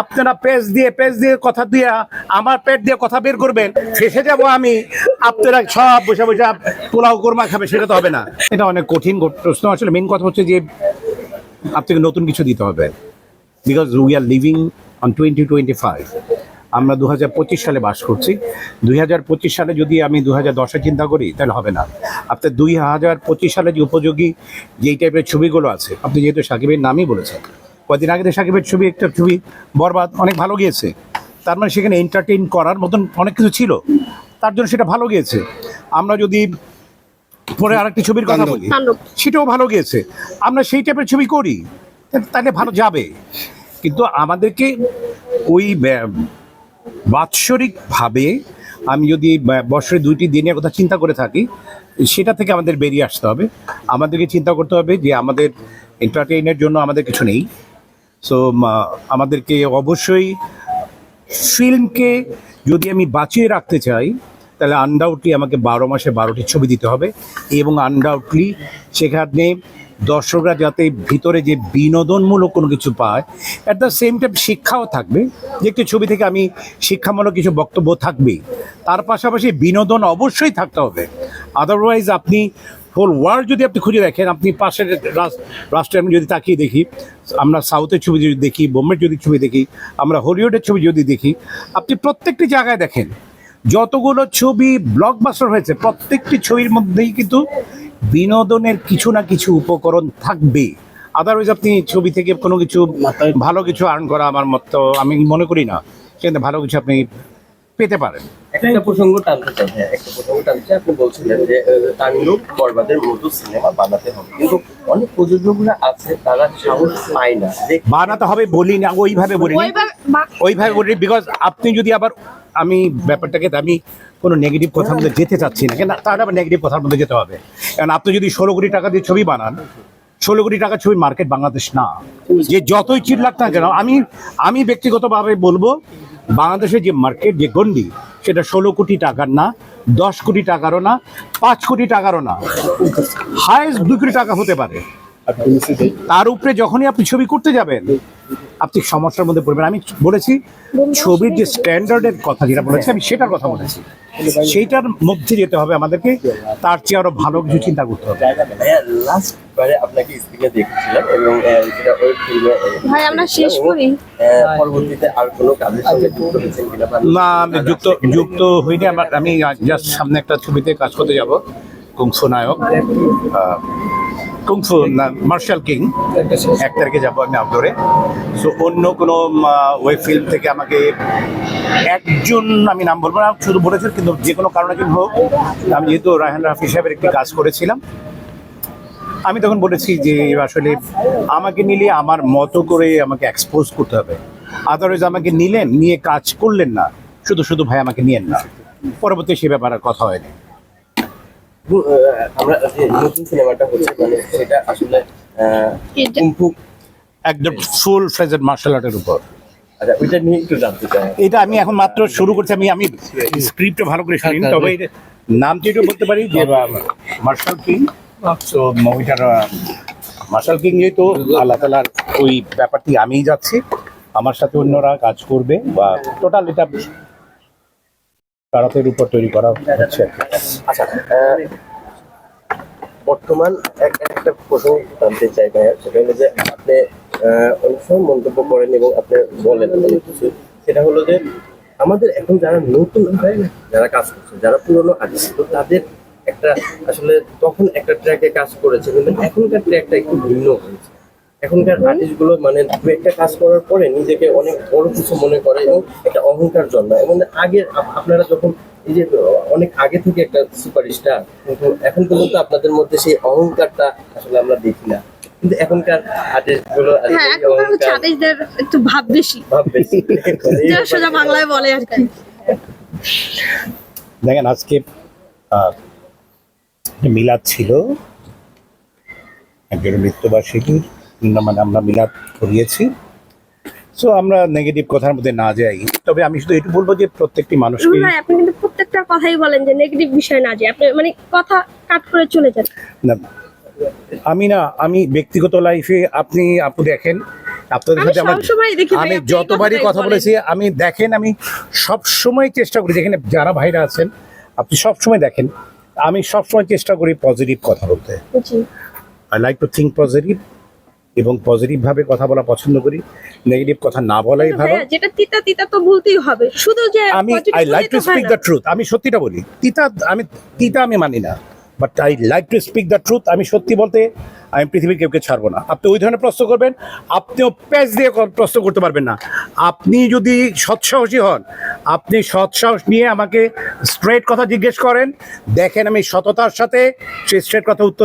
আপনারা পেজ দিয়ে পেজ দিয়ে কথা দিয়ে, আমার পেট দিয়ে কথা বের করবেন ফেসে যাব আমি, আপনারা সব বসে বসে পোলাও কোরমা খাবে, সেটা তো হবে না। এটা অনেক কঠিন প্রশ্ন, আসলে মেন কথা হচ্ছে যে আপনাকে নতুন কিছু দিতে হবে। Because we are living on twenty twenty five আমরা দু পঁচিশ সালে বাস করছি। দুই হাজার পঁচিশ সালে যদি আমি দু হাজার দশে চিন্তা করি, তাহলে হবে না। আপনার দুই হাজার পঁচিশ সালে যে উপযোগী, যেই টাইপের ছবিগুলো আছে, আপনি যেহেতু সাকিবের নামই বলেছেন কদিন আগে সাকিবের ছবি একটা ছবি বরবাদ অনেক ভালো গিয়েছে। তার মানে সেখানে এন্টারটেইন করার মতন অনেক কিছু ছিল। তার জন্য সেটা ভালো গিয়েছে। আমরা যদি পরে আরেকটি ছবির কথা বলি সেটাও ভালো গিয়েছে। আমরা সেই টাইপের ছবি করি তাহলে ভালো যাবে। কিন্তু আমাদেরকে ওই ব্যা- বাৎসরিকভাবে আমি যদি বছরে দুইটি দিনের কথা চিন্তা করে থাকি সেটা থেকে আমাদের বেরিয়ে আসতে হবে। আমাদেরকে চিন্তা করতে হবে যে আমাদের এন্টারটেইনের জন্য আমাদের কিছু নেই। সো আমাদেরকে অবশ্যই ফিল্মকে যদি আমি বাঁচিয়ে রাখতে চাই, তাহলে আনডাউটলি আমাকে বারো মাসে বারোটি ছবি দিতে হবে এবং আনডাউটলি সেখানে দর্শকরা যাতে ভিতরে যে বিনোদনমূলক কোনো কিছু পায় অ্যাট দ্য সেম টাইম শিক্ষাও থাকবে। যে একটি ছবি থেকে আমি শিক্ষামূলক কিছু বক্তব্য থাকবেই। তার পাশাপাশি বিনোদন অবশ্যই থাকতে হবে। আদারওয়াইজ আপনি হোল ওয়ার্ল্ড যদি আপনি খুঁজে দেখেন আপনি পাশের রাষ্ট্রে আমি যদি তাকিয়ে দেখি আমরা সাউথের ছবি যদি দেখি বোম্বের যদি ছবি দেখি আমরা হলিউডের ছবি যদি দেখি আপনি প্রত্যেকটি জায়গায় দেখেন যতগুলো ছবি ব্লকবাস্টার হয়েছে প্রত্যেকটি ছবির মধ্যেই কিন্তু বিনোদনের কিছু না কিছু উপকরণ থাকবে আদারওয়াইজ আপনি ছবি থেকে কোনো কিছু ভালো কিছু আর্ন করা আমার মতো আমি মনে করি না। সেখানে ভালো কিছু আপনি পেতে পারেন। একটা প্রসঙ্গ টানতে চাই। হ্যাঁ একটা প্রসঙ্গ টানতে চাই। আপনি বলছিলেন যে আহ, তাণ্ডব বরবাদের মতো সিনেমা বানাতে হবে। কিন্তু অনেক প্রযোজকরা আছে তারা সাহস পায় না। বানাতে হবে বলি না ওইভাবে বলি ওইভাবে ওইভাবে বলি বিকজ আপনি যদি আবার আমি ব্যাপারটাকে আমি কোনো নেগেটিভ কথার মধ্যে যেতে চাচ্ছি না কেন তাহলে আবার নেগেটিভ কথার মধ্যে যেতে হবে। কারণ আপনি যদি ষোলো কোটি টাকা দিয়ে ছবি বানান ষোলো কোটি টাকার ছবি মার্কেট বাংলাদেশ না। যে যতই চিল্লাক না কেন, আমি আমি ব্যক্তিগতভাবে বলব বাংলাদেশের যে মার্কেট, যে গন্ডি সেটা ষোলো কোটি টাকার না, দশ কোটি টাকারও না, পাঁচ কোটি টাকারও না। হায়েস্ট দু কোটি টাকা হতে পারে। তার উপরে যখনই আপনি ছবি করতে যাবেন আপনি সমস্যার মধ্যে পড়বেন। আমি বলেছি ছবির যে স্ট্যান্ডার্ডের কথা যেটা বলেছি আমি সেটার কথা বলেছি। সেইটার মধ্যে যেতে হবে আমাদেরকে তার চেয়ে আরও ভালো কিছু চিন্তা করতে হবে। লাস্ট আপনাকে স্ক্রিনে দেখেছিলাম এবং সেটা ওই ফিল্মে ভাই আমরা শেষ করি। পরবর্তীতে আর কোনো কাজের সঙ্গে যুক্ত হয়েছেন কিনা না আমি যুক্ত যুক্ত হইনি। আমার আমি জাস্ট সামনে একটা ছবিতে কাজ করতে যাব কুংফু নায়ক কুংফু মার্শাল কিং এক তারিখে যাব আমি আউটডোরে সো অন্য কোনো ওয়েব ফিল্ম থেকে আমাকে একজন, আমি নাম বলব না, শুধু বলেছেন, কিন্তু যে কোনো কারণে জন্য হোক, আমি যেহেতু রায়হান রাফি সাহেবের একটি কাজ করেছিলাম, আমি তখন বলেছি যে আসলে আমাকে নিলে আমার মতো করে আমাকে এক্সপোজ করতে হবে। আদারওয়াইজ আমাকে নিলেন, নিয়ে কাজ করলেন না। শুধু শুধু ভাই আমাকে নিয়েন না। পরবর্তী সে ব্যাপারে কথা হয়নি। আমরা যে নতুন সিনেমাটা হচ্ছে মানে সেটা আসলে কুম্ফু একদম ফুল ফ্রেজেড মার্শাল আর্টের উপর। আচ্ছা ওইটা নিয়ে একটু জানতে চাই। এটা আমি এখন মাত্র শুরু করছি আমি আমি স্ক্রিপ্টটা ভালো করে শুনি। তবে এর নামটি একটু বলতে পারি যে মার্শাল কিং তো মুভিটার মার্শাল কিং যেহেতু আল্লাহ তালার ওই ব্যাপারটি আমিই যাচ্ছি। আমার সাথে অন্যরা কাজ করবে বা টোটাল এটা ভারতের উপর তৈরি করা হচ্ছে আচ্ছা বর্তমান এক একটা প্রসঙ্গ জানতে চাই ভাইয়া, সেটা হলো যে আপনি অনেক সময় মন্তব্য করেন এবং আপনি বলেন কিছু। সেটা হলো যে আমাদের এখন যারা নতুন যারা কাজ করছে, যারা পুরনো আর্টিস্ট তাদের একটা আসলে তখন একটা ট্র্যাকে কাজ করেছে, কিন্তু এখনকার ট্র্যাকটা একটু ভিন্ন হয়েছে। এখনকার আর্টিস্টগুলো মানে দু একটা কাজ করার পরে নিজেকে অনেক বড় কিছু মনে করে এবং একটা অহংকার জন্মায়। এবং আগের আপনারা যখন এই যে অনেক আগে থেকে একটা সুপারস্টার কিন্তু এখন পর্যন্ত আপনাদের মধ্যে সেই অহংকারটা আসলে আমরা দেখি না। কিন্তু এখনকার হ্যাঁ এখনকার হচ্ছে আদেশদের একটু ভাব বেশি। ভাব বেশি। এই সোজা বাংলায় বলে আর কি। দেখেন আজকে আহ, মিলাদ ছিল। একজন মৃত্যুবার্ষিকীর মানে আমরা মিলাদ করিয়েছি। সো আমরা নেগেটিভ কথার মধ্যে না যাই। তবে আমি শুধু এটু বলব যে প্রত্যেকটি মানুষকে ভাই আপনি কিন্তু প্রত্যেকটা কথাই বলেন যে নেগেটিভ বিষয় না যে আপনি মানে কথা কাট করে চলে যান। না আমি না আমি ব্যক্তিগত লাইফে আপনি আপু দেখেন। আপনাদের আমি সাথে আমার আমি যতবারই কথা বলেছি আমি দেখেন আমি সব সময় চেষ্টা করি যেখানে যারা ভাইরা আছেন আপনি সব সময় দেখেন আমি সব সময় চেষ্টা করি পজিটিভ কথা বলতে। জি। I like to think positive এবং পজিটিভ ভাবে কথা বলা পছন্দ করি নেগেটিভ কথা না বলাই ভালো। যেটা তিতা তিতা তো বলতেই হবে। শুধু যে আমি I like to speak the truth আমি সত্যিটা বলি। তিতা আমি তিতা আমি মানি না but I like to speak the truth আমি সত্যি বলতে আমি পৃথিবীর কেউকে ছাড়বো না। আপনি ওই ধরনের প্রশ্ন করবেন আপনিও প্যাচ দিয়ে প্রশ্ন করতে পারবেন না। আপনি যদি সৎসাহসী হন আপনি সৎসাহস নিয়ে আমাকে স্ট্রেট কথা জিজ্ঞেস করেন দেখেন আমি সততার সাথে সেই স্ট্রেট কথা উত্তর